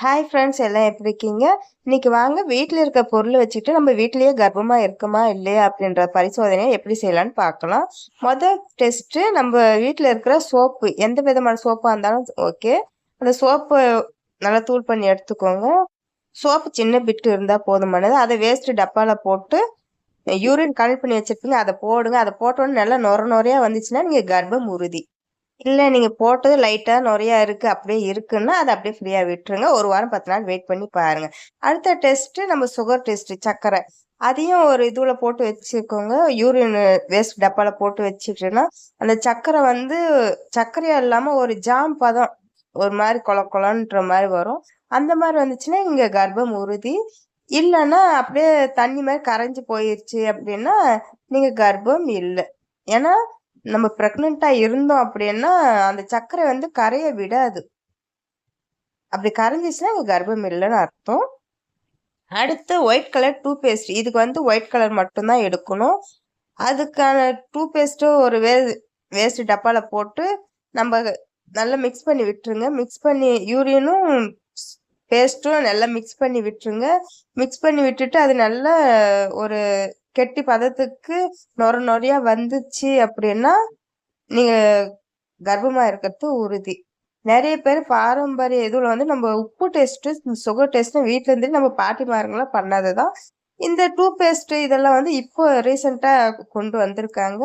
Hi friends எல்லாம் எப்படி இருக்கீங்க? இன்னைக்கு வாங்க வீட்டில் இருக்க பொருள் வச்சுக்கிட்டு நம்ம வீட்டிலேயே கர்ப்பமாக இருக்குமா இல்லையா அப்படின்ற பரிசோதனையை எப்படி செய்யலான்னு பார்க்கலாம். மொதல் டெஸ்ட்டு நம்ம வீட்டில் இருக்கிற சோப்பு எந்த விதமான சோப்பாக இருந்தாலும் ஓகே அந்த சோப்பு நல்லா தூள் பண்ணி எடுத்துக்கோங்க. சோப்பு சின்ன பிட்டு இருந்தால் போதுமானது அதை வேஸ்ட்டு டப்பாவில் போட்டு யூரின் கலெக்ட் பண்ணி வச்சுருப்பீங்க அதை போடுங்க. அதை போட்டோன்னே நல்லா நொர நொறையாக வந்துச்சுன்னா நீங்கள் கர்ப்பம் உறுதி. இல்லை நீங்கள் போட்டது லைட்டாக நிறையா இருக்குது அப்படியே இருக்குன்னா அதை அப்படியே ஃப்ரீயாக விட்டுருங்க. ஒரு வாரம் பத்து நாள் வெயிட் பண்ணி பாருங்கள் அடுத்த டெஸ்ட்டு நம்ம சுகர் டெஸ்ட்டு சர்க்கரை. அதையும் ஒரு இதுவில் போட்டு வச்சுக்கோங்க. யூரின் வேஸ்ட் டப்பாவில் போட்டு வச்சுட்டுன்னா அந்த சர்க்கரை வந்து சர்க்கரையாக இல்லாமல் ஒரு ஜாம் பதம் ஒரு மாதிரி கொல கொலன்ற மாதிரி வரும். அந்த மாதிரி வந்துச்சுன்னா இங்கே கர்ப்பம் உறுதி. இல்லைன்னா அப்படியே தண்ணி மாதிரி கரைஞ்சி போயிடுச்சு அப்படின்னா நீங்கள் கர்ப்பம் இல்லை. ஏன்னா நம்ம ப்ரெக்னெண்ட்டாக இருந்தோம் அப்படின்னா அந்த சர்க்கரை வந்து கரைய விடாது. அப்படி கரைஞ்சிச்சுன்னா அவங்க கர்ப்பம் இல்லைன்னு அர்த்தம். அடுத்து ஒயிட் கலர் டூ பேஸ்ட் இதுக்கு வந்து ஒயிட் கலர் மட்டும்தான் எடுக்கணும். அதுக்கான டூ பேஸ்ட்டும் ஒரு வே வேஸ்ட் டப்பாவில் போட்டு நம்ம நல்லா மிக்ஸ் பண்ணி விட்டுருங்க. மிக்ஸ் பண்ணி யூரியனும் பேஸ்ட்டும் நல்லா மிக்ஸ் பண்ணி விட்டுருங்க. மிக்ஸ் பண்ணி விட்டுட்டு அது நல்லா ஒரு கெட்டி பதத்துக்கு நொர நொறையா வந்துச்சு அப்படின்னா நீங்கள் கர்ப்பமாக இருக்கிறது உறுதி. நிறைய பேர் பாரம்பரிய இதில் வந்து நம்ம உப்பு டெஸ்ட்டு சுகர் டெஸ்ட்டு வீட்டில் இருந்து நம்ம பாட்டிமாருங்களாம் பண்ணதுதான் இந்த டூ பேஸ்ட்டு இதெல்லாம் வந்து இப்போ ரீசெண்டா கொண்டு வந்திருக்காங்க.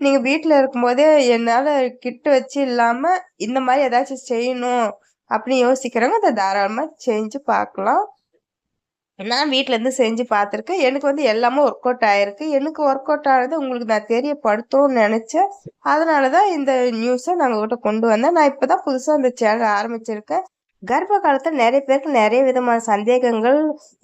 நீங்கள் வீட்டில் இருக்கும்போதே என்னால் கிட்ட வச்சு இல்லாமல் இந்த மாதிரி ஏதாச்சும் செய்யணும் அப்படின்னு யோசிக்கிறவங்க அதை தாராளமாக செஞ்சு பார்க்கலாம். நான் வீட்டிலேருந்து செஞ்சு பார்த்துருக்கேன். எனக்கு வந்து எல்லாமே ஒர்க் அவுட் ஆயிருக்கு. எனக்கு ஒர்க் அவுட் ஆனது உங்களுக்கு நான் தெரியப்படுத்தும்னு நினச்சேன். அதனால தான் இந்த நியூஸை நாங்கள் கிட்ட கொண்டு வந்தேன். நான் இப்போ தான் புதுசாக இந்த சேனல் ஆரம்பிச்சிருக்கேன். கர்ப்ப காலத்தில் நிறைய பேருக்கு நிறைய விதமான சந்தேகங்கள்.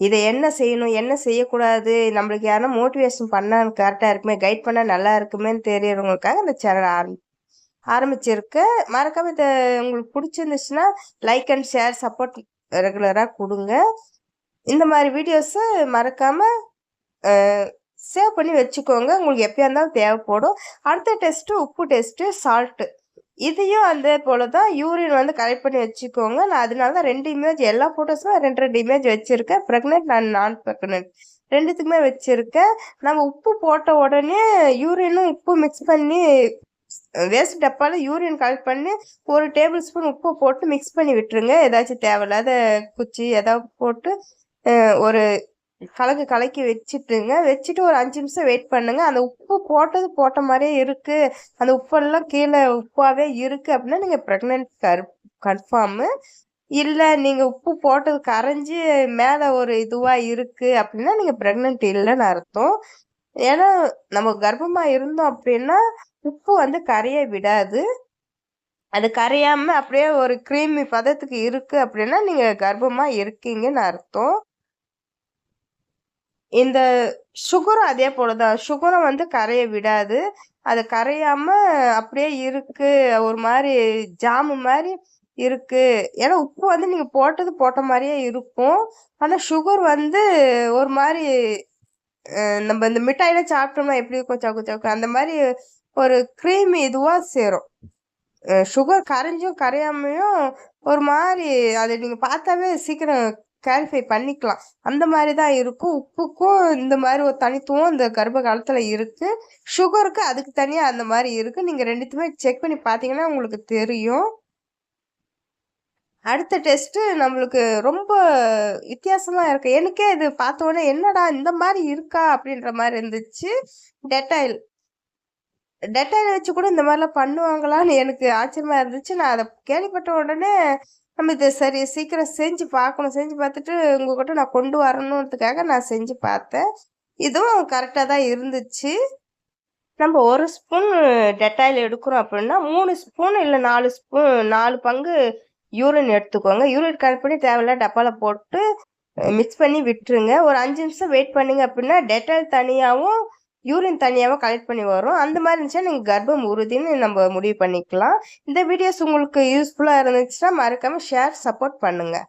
இதை என்ன செய்யணும்? என்ன செய்யக்கூடாது? நம்மளுக்கு யாரும் மோட்டிவேஷன் பண்ணால் கரெக்டாக இருக்குமே? கைட் பண்ணால் நல்லா இருக்குமேன்னு தெரியறவங்களுக்காக இந்த சேனல் ஆரம்பி ஆரம்பிச்சிருக்கேன் மறக்காம இது உங்களுக்கு பிடிச்சிருந்துச்சுன்னா லைக் அண்ட் ஷேர் சப்போர்ட் ரெகுலராக கொடுங்க. இந்த மாதிரி வீடியோஸை மறக்காமல் சேவ் பண்ணி வச்சுக்கோங்க. உங்களுக்கு எப்போயா இருந்தாலும் தேவைப்படும். அடுத்த டெஸ்ட்டு உப்பு டெஸ்ட்டு சால்ட்டு இதையும் அந்த போல தான் யூரின் வந்து கலெக்ட் பண்ணி வச்சுக்கோங்க. நான் அதனால தான் ரெண்டு இமேஜ் எல்லா ஃபோட்டோஸுமே ரெண்டு ரெண்டு இமேஜ் வச்சுருக்கேன். ப்ரெக்னென்ட் நான் நான் ப்ரெக்னென்ட் ரெண்டுத்துக்குமே வச்சுருக்கேன். நம்ம உப்பு போட்ட உடனே யூரினும் உப்பு மிக்ஸ் பண்ணி வேஸ்ட் டப்பாவில் யூரியன் கலெக்ட் பண்ணி ஒரு டேபிள் ஸ்பூன் உப்பு போட்டு மிக்ஸ் பண்ணி விட்டுருங்க. ஏதாச்சும் தேவையில்லாத குச்சி ஏதாவது போட்டு ஒரு கலக்கு கலக்கி வச்சுட்டுங்க. வச்சுட்டு ஒரு அஞ்சு நிமிஷம் வெயிட் பண்ணுங்க. அந்த உப்பு போட்டது போட்ட மாதிரியே இருக்கு. அந்த உப்பெல்லாம் கீழே உப்பாவே இருக்கு அப்படின்னா நீங்க ப்ரெக்னென்ட் கர் கன்ஃபார்மு இல்லை நீங்கள் உப்பு போட்டது கரைஞ்சி மேலே ஒரு இதுவாக இருக்குது அப்படின்னா நீங்கள் ப்ரெக்னென்ட் இல்லைன்னு அர்த்தம். ஏன்னா நம்ம கர்ப்பமாக இருந்தோம் அப்படின்னா உப்பு வந்து கரைய விடாது. அது கரையாமல் அப்படியே ஒரு க்ரீமி பதத்துக்கு இருக்குது அப்படின்னா நீங்கள் கர்ப்பமாக இருக்கீங்கன்னு அர்த்தம். இந்த சுகரும் அதே போல தான் சுகரும் வந்து கரைய விடாது. அது கரையாம அப்படியே இருக்கு. ஒரு மாதிரி ஜாமு மாதிரி இருக்கு. ஏன்னா உப்பு வந்து நீங்க போட்டது போட்ட மாதிரியே இருக்கும். ஆனா சுகர் வந்து ஒரு மாதிரி நம்ம இந்த மிட்டாயில சாப்பிட்டோம்னா எப்படி இருக்கும்? சவுக்கு சவுக்கு. அந்த மாதிரி ஒரு க்ரீம் இதுவாக சேரும். சுகர் கரைஞ்சும் கரையாமையும் ஒரு மாதிரி அதை நீங்கள் பார்த்தாவே சீக்கிரம் கிளாரிஃபை பண்ணிக்கலாம். அந்த மாதிரி தான் இருக்கும். உப்புக்கும் இந்த மாதிரி ஒரு தனித்துவம் இந்த கர்ப்ப காலத்தில் இருக்குது சுகருக்கு அதுக்கு தனியாக அந்த மாதிரி இருக்குது நீங்கள் ரெண்டுத்துமே செக் பண்ணி பார்த்தீங்கன்னா உங்களுக்கு தெரியும். அடுத்த டெஸ்ட்டு நம்மளுக்கு ரொம்ப வித்தியாசமாக இருக்குது எனக்கே இது பார்த்தோன்னே என்னடா இந்த மாதிரி இருக்கா அப்படின்ற மாதிரி இருந்துச்சு. டெட்டாயில் டெட்டாயில் வச்சு கூட இந்த மாதிரிலாம் பண்ணுவாங்களான்னு எனக்கு ஆச்சரியமாக இருந்துச்சு. நான் அதை கேள்விப்பட்ட உடனே நம்ம இதை சரி சீக்கிரம் செஞ்சு பார்க்கணும் செஞ்சு பார்த்துட்டு உங்ககிட்ட நான் கொண்டு வரணுன்றதுக்காக நான் செஞ்சு பார்த்தேன். இதுவும் கரெக்டாக தான் இருந்துச்சு. நம்ம ஒரு ஸ்பூன் டெட்டாயில் எடுக்கிறோம் அப்படின்னா மூணு ஸ்பூன் இல்லை நாலு ஸ்பூன் நாலு பங்கு யூரின் எடுத்துக்கோங்க. யூரின் கரெக்ட் பண்ணி தேவையில்ல டப்பாவில் போட்டு மிக்ஸ் பண்ணி விட்டுருங்க. ஒரு அஞ்சு நிமிஷம் வெயிட் பண்ணிங்க அப்படின்னா டெட்டாயில் தனியாகவும் யூரின் தனியாகவும் கலெக்ட் பண்ணி வரும் அந்த மாதிரி இருந்துச்சுன்னா நீங்கள் கர்ப்பம் உறுதின்னு நம்ம முடிவு பண்ணிக்கலாம். இந்த வீடியோஸ் உங்களுக்கு யூஸ்ஃபுல்லாக இருந்துச்சுன்னா மறக்காமல் ஷேர் சப்போர்ட் பண்ணுங்கள்